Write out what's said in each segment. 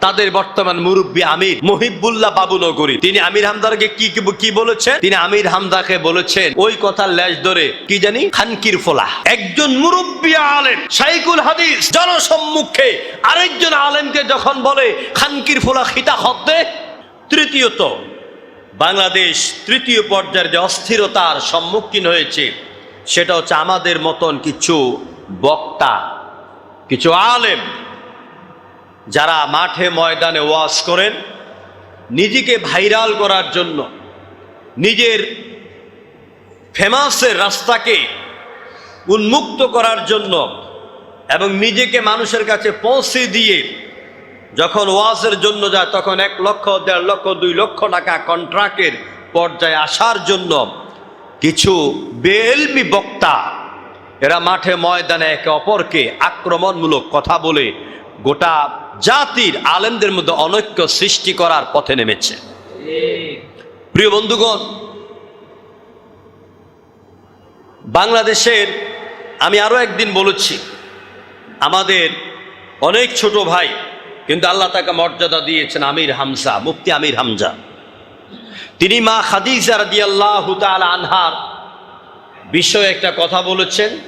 তাদের বর্তমান মুরব্বী আমির মহিবুল্লাহ বাবু নগরী। তিনি আমির হামদাকে কি কি- বলেছেন? তিনি আমির হামদাকে বলেছেন, ওই কথার ল্যাজ ধরে কি জানি? খানকির ফোলা একজন মুরব্বী আলেম সাইকুল হাদিস, জনসম্মুখে আরেকজন আলেমকে যখন বলে, খানকির ফোলা খিতা হদ্দে তৃতীয়ত, বাংলাদেশ তৃতীয় পর্যায়ের যে অস্থিরতার সম্মুখীন হয়েছে, সেটা হচ্ছে আমাদের মতন কিছু বক্তা, কিছু আলেম যারা মাঠে ময়দানে ওয়াজ করেন, নিজেকে ভাইরাল করার জন্য, নিজের ফেমাসের রাস্তাকে উন্মুক্ত করার জন্য এবং নিজেকে মানুষের কাছে পৌঁছে দিয়ে যখন ওয়াজের জন্য যায়, তখন এক লক্ষ, দেড় লক্ষ, দুই লক্ষ টাকা কন্ট্রাক্টের পর্যায়ে আসার জন্য কিছু বেলমি বক্তা, এরা মাঠে ময়দানে একে অপরকে আক্রমণমূলক কথা বলে গোটা জাতির আলেমদের মধ্যে অনৈক্য সৃষ্টি করার পথে নেমেছে। প্রিয় বন্ধুগণ, বাংলাদেশের, আমি আরও একদিন বলেছি, আমাদের অনেক ছোট ভাই, কিন্তু আল্লাহ তাকে মর্যাদা দিয়েছেন আমির হামজা, মুফতি আমির হামজা। তিনি মা খাদিজা রাদিয়াল্লাহু তাআলা আনহার বিষয়ে একটা কথা বলেছেন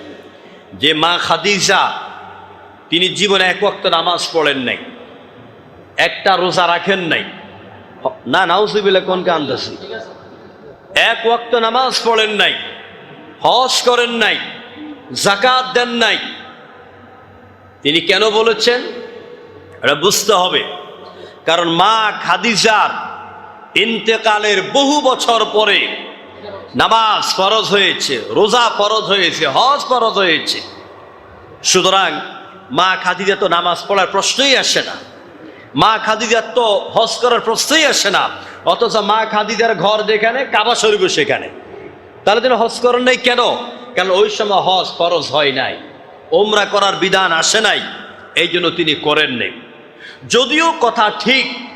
যে মা খাদিজা তিনি জীবনে এক ওয়াক্ত নামাজ পড়েন নাই। একটা রোজা রাখেন নাই। না, নাউজুবিল্লাহ, কোন কান্দাসি এক ওয়াক্ত নামাজ পড়েন নাই, হজ করেন নাই জাকাত দেন নাই। তিনি কেন বলেছেন? এটা বুঝতে হবে। কারণ মা খাদিজার ইন্তেকালের বহু বছর পরে নামাজ ফরজ হয়েছে, রোজা ফরজ হয়েছে, হজ ফরজ হয়েছে। সুতরাং মা খাদিজা তো নামাজ পড়ার প্রশ্নই আসে না। মা খাদিজার তো হজ করার প্রশ্নই আসে না। অথচ মা খাদিজার ঘর যেখানে, কাবা শরীফ সেখানে। তাহলে তিনি হজ করেন নাই কেন? কারণ ওই সময় হজ ফরজ হয় নাই। ওমরা করার বিধান আসে নাই। এই জন্য তিনি করেন নাই। যদিও কথা ঠিক,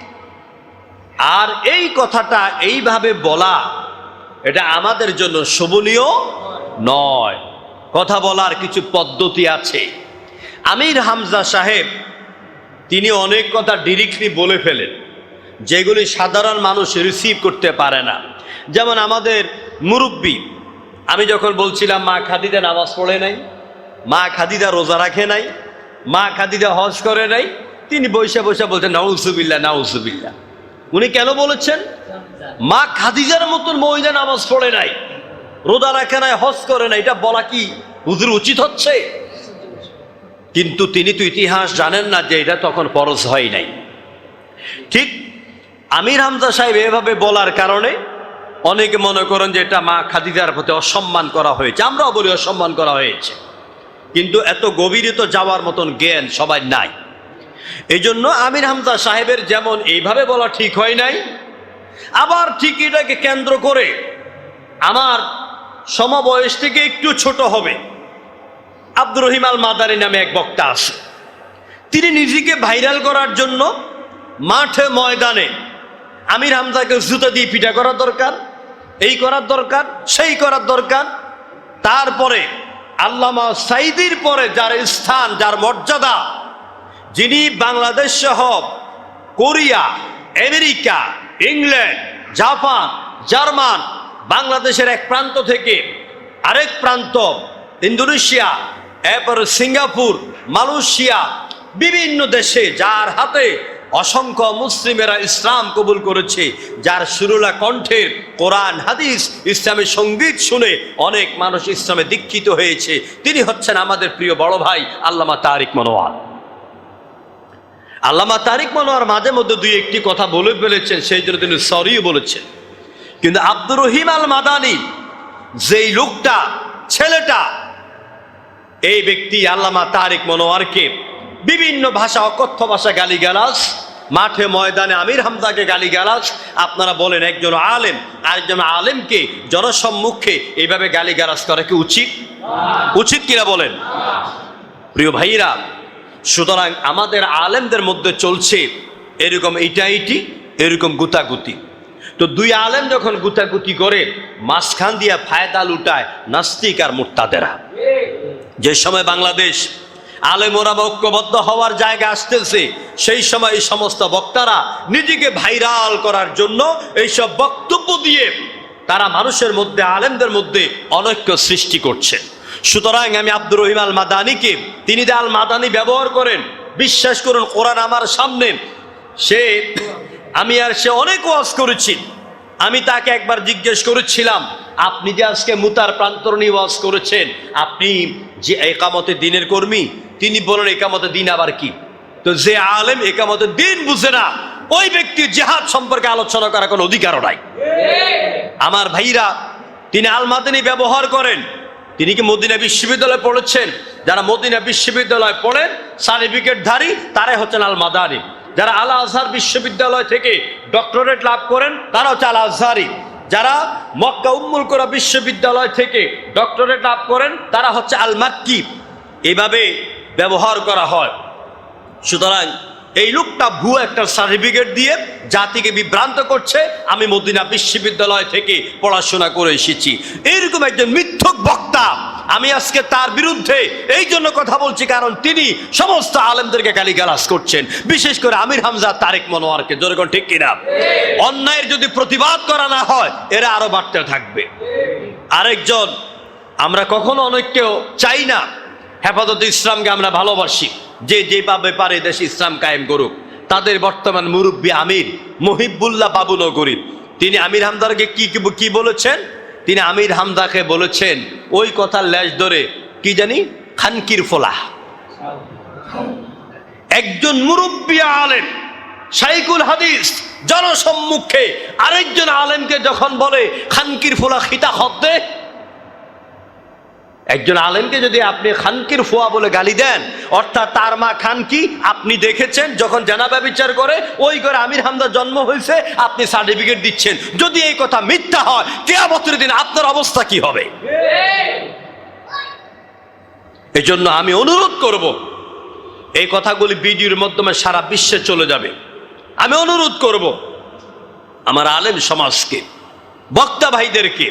আর এই কথাটা এইভাবে বলা, এটা আমাদের জন্য শোভনীয় নয়। কথা বলার কিছু পদ্ধতি আছে। আমির হামজা সাহেব, তিনি অনেক কথা ডিরেক্টলি বলে ফেলেন, যেগুলি সাধারণ মানুষ রিসিভ করতে পারে না। যেমন আমাদের মুরব্বী, আমি যখন বলছিলাম, মা খাদিদা নামাজ পড়ে নাই, মা খাদিদা রোজা রাখে নাই, মা খাদিদা হজ করে নাই, তিনি বৈশা বৈশা বলছেন নাউসুবিল্লা নাউসুবিল্লা উনি কেন বলেছেন? মা খাদিজার মতন মহিলা নামাজ পড়ে নাই, রোজা রাখে নাই, হজ করে নাই। এটা বলা কি হুজুর উচিত হচ্ছে? কিন্তু তিনি তো ইতিহাস জানেন না যে এটা তখন ফরজ হয় নাই। ঠিক আমির হামজা সাহেব এভাবে বলার কারণে অনেকে মনে করেন যে এটা মা খাদিজার প্রতি অসম্মান করা হয়েছে। আমরাও বলি অসম্মান করা হয়েছে। কিন্তু এত গভীরে তো যাওয়ার মতন জ্ঞান সবাই নাই। এই জন্য আমির হামজা সাহেবের যেমন এইভাবে বলা ঠিক হয় নাই, আবার ঠিক এটাকে কেন্দ্র করে আমার সমবয়স থেকে একটু ছোট হবে। আব্দুর রহিম আল মাদারি নামে এক বক্তা আছে। তিনি নিজেকে ভাইরাল করার জন্য মাঠে ময়দানে আমির হামজাকে জুতো দিয়ে পিঠা করার দরকার, এই করার দরকার, সেই করার দরকার। তারপরে আল্লামা সাইদির পরে যার স্থান, যার মর্যাদা, যিনি বাংলাদেশ সহ Korea, America, England, Japan, German, বাংলাদেশের এক প্রান্ত থেকে আরেক প্রান্ত, ইন্দোনেশিয়া এরপর সিঙ্গাপুর, মালয়েশিয়া, বিভিন্ন দেশে যার হাতে অসংখ্য মুসলিমেরা ইসলাম কবুল করেছে, যার সুরুলা কণ্ঠের কোরআন, হাদিস ইসলামের সংগীত শুনে অনেক মানুষ ইসলামে দীক্ষিত হয়েছে। তিনি হচ্ছেন আমাদের প্রিয় বড় ভাই আল্লামা তারিক মনোয়ার। আল্লামা তারিক মনোয়ার মাঝে মধ্যে দুই একটি কথা বলে ফেলেছেন, সেই জন্য তিনি সরিও বলেছেন। কিন্তু আব্দুর রহিম আল মাদানি যেই লোকটা, ছেলেটা এই ব্যক্তি আল্লামা তারিক মনোয়ারকে বিভিন্ন ভাষা, অকথ্য ভাষা গালিগালাজ, মাঠে ময়দানে আমির হামজাকে গালিগালাজ। আপনারা বলেন একজন আলেম, আরেকজন আলেমকে জনসম্মুখে এইভাবে গালিগালাজ করা কি উচিত? উচিত কিনা বলেন? প্রিয় ভাইরা সুতরাং আমাদের আলেমদের মধ্যে চলছে এরকম এইটি এরকম গুতাগুতি। তো দুই আলেম যখন গুতাগুতি করে, মাঝখান দিয়া ফায়দা লুটায় নাস্তিক আর মুরতাদেরা। যে সময় বাংলাদেশ আলেমোরা ঐক্যবদ্ধ হওয়ার জায়গা আসতেছে, সেই সময় এই সমস্ত বক্তারা নিজেকে ভাইরাল করার জন্য এইসব বক্তব্য দিয়ে তারা মানুষের মধ্যে, আলেমদের মধ্যে অনৈক্য সৃষ্টি করছে। সুতরাং আমি আব্দুর রহিম আল মাদানিকে তিনি আল মাদানি ব্যবহার করেন, বিশ্বাস করুন, কোরআন আমার সামনে। সে, আমি আর সে অনেক ওয়াজ করেছি। আমি তাকে একবার জিজ্ঞেস করেছিলাম, আপনি যে আজকে মুতার প্রান্তরণী ওয়াজ করেছেন, আপনি যে একামতে দিনের কর্মী, তিনি বলেন, একামতে দিন আবার কি? তো যে আলেম একামতে দিন বুঝে না, ওই ব্যক্তির জেহাদ সম্পর্কে আলোচনা করার কোনো অধিকারও নাই। আমার ভাইরা, তিনি আলমাদিনী ব্যবহার করেন। তিনি কি মদিনা বিশ্ববিদ্যালয়ে পড়েছেন? যারা মদিনা বিশ্ববিদ্যালয়ে পড়েন সার্টিফিকেটধারী তারাই হচ্ছেন আল মাদানি যারা আল আজহার বিশ্ববিদ্যালয় থেকে ডক্টরেট লাভ করেন, তারা হচ্ছে আল আজহারি যারা মক্কা উম্মুল করা বিশ্ববিদ্যালয় থেকে ডক্টরেট লাভ করেন, তারা হচ্ছে আল মাক্কি এভাবে ব্যবহার করা হয়। সুতরাং এই লোকটা ভুয়ো একটা সার্টিফিকেট দিয়ে জাতিকে বিভ্রান্ত করছে। আমি মদিনা বিশ্ববিদ্যালয় থেকে পড়াশোনা করে এসেছি। এইরকম একজন মিথ্যক বক্তা আমি আজকে তার বিরুদ্ধে এই জন্য কথা বলছি, কারণ তিনি সমস্ত আলেমদেরকে গালিগালাজ করছেন। বিশেষ করে আমির হামজা তারেক মনোয়ারকে। জোরগণ ঠিক কিনা? অন্যায়ের যদি প্রতিবাদ করা না হয়, এরা আরও বাড়তে থাকবে। আরেকজন, আমরা কখনো অনেককেও চাই না, হেফাজত ইসলামকে আমরা ভালোবাসি, যে যেভাবে পারে দেশে ইসলাম কায়েম করুক। তাদের বর্তমান মুরব্বী আমির, মহিবুল্লাহ বাবু নগরী তিনি আমির হামদারকে কি- কি বলেছেন? তিনি আমির হামদাকে বলেছেন, ওই কথার লেজ ধরে কি জানি? খানকির ফোলা একজন মুরব্বী আলেম সাইকুল হাদিস, জনসম্মুখে আরেকজন আলেমকে যখন বলে, খানকির ফোলা খিতা হদ্দে একজন আলেমকে যদি আপনি খানকির ফোয়া বলে গালি দেন, অর্থাৎ তার মা খানকি, আপনি দেখেছেন, যখন জানাবা বিচার করে, ওই করে আমির হামদার জন্ম হয়েছে, আপনি সার্টিফিকেট দিচ্ছেন। যদি এই কথা মিথ্যা হয়, কেয়ামতের দিন আপনার অবস্থা কি হবে? এই জন্য আমি অনুরোধ করব, এই কথাগুলি ভিডিওর মাধ্যমে সারা বিশ্বে চলে যাবে। আমি অনুরোধ করব, আমার আলেম সমাজকে, বক্তা ভাইদেরকে,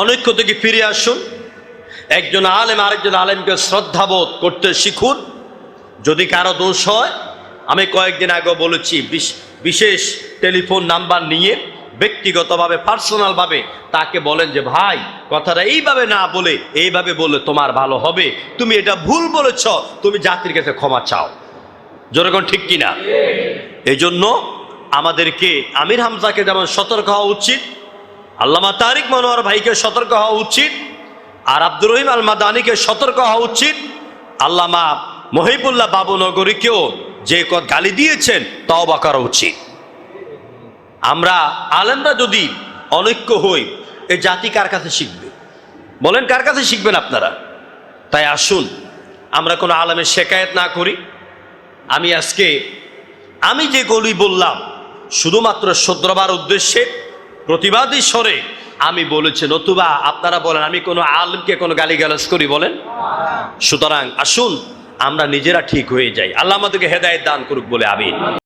অনৈক্য থেকে ফিরে আসুন। একজন আলেম আরেকজন আলেমকে শ্রদ্ধাবোধ করতে শিখুন। যদি কারও দোষ হয়, আমি কয়েকদিন আগে বলেছি, বিশ- বিশেষ টেলিফোন নাম্বার নিয়ে ব্যক্তিগতভাবে, পার্সোনালভাবে তাকে বলেন যে, ভাই, কথাটা এইভাবে না বলে, এইভাবে বললে তোমার ভালো হবে। তুমি এটা ভুল বলেছ, তুমি জাতির কাছে ক্ষমা চাও। যেরকম ঠিক কিনা? এই জন্য আমাদেরকে আমির হামজাকে যেমন সতর্ক হওয়া উচিত, আল্লামা তারিক মনোয়ার ভাইকে সতর্ক হওয়া উচিত আর আব্দুর রহিম আল মাদানিকে সতর্ক হওয়া উচিত। আল্লামা মহিবুল্লাহ বাবু নগরীকেও যে গালি দিয়েছেন, তওবা করা উচিত। আমরা আলেমরা যদি অনৈক্য হই, এ জাতি কার কাছে শিখবে? বলেন, কার কাছে শিখবেন আপনারা? তাই আসুন, আমরা কোনো আলেমের শেকায়ত না করি। আমি আজকে, আমি যে গলি বললাম, শুধুমাত্র শোদ্রবার উদ্দেশ্যে, প্রতিবাদী স্বরে আমি বলেছি, নতুবা আপনারা বলেন, আমি কোনো আলমকে কোনো গালিগালাজ করি, বলেন। সুতরাং আসুন, আমরা নিজেরা ঠিক হয়ে যাই। আল্লাহ আমাদেরকে হেদায়ত দান করুক বলে আমি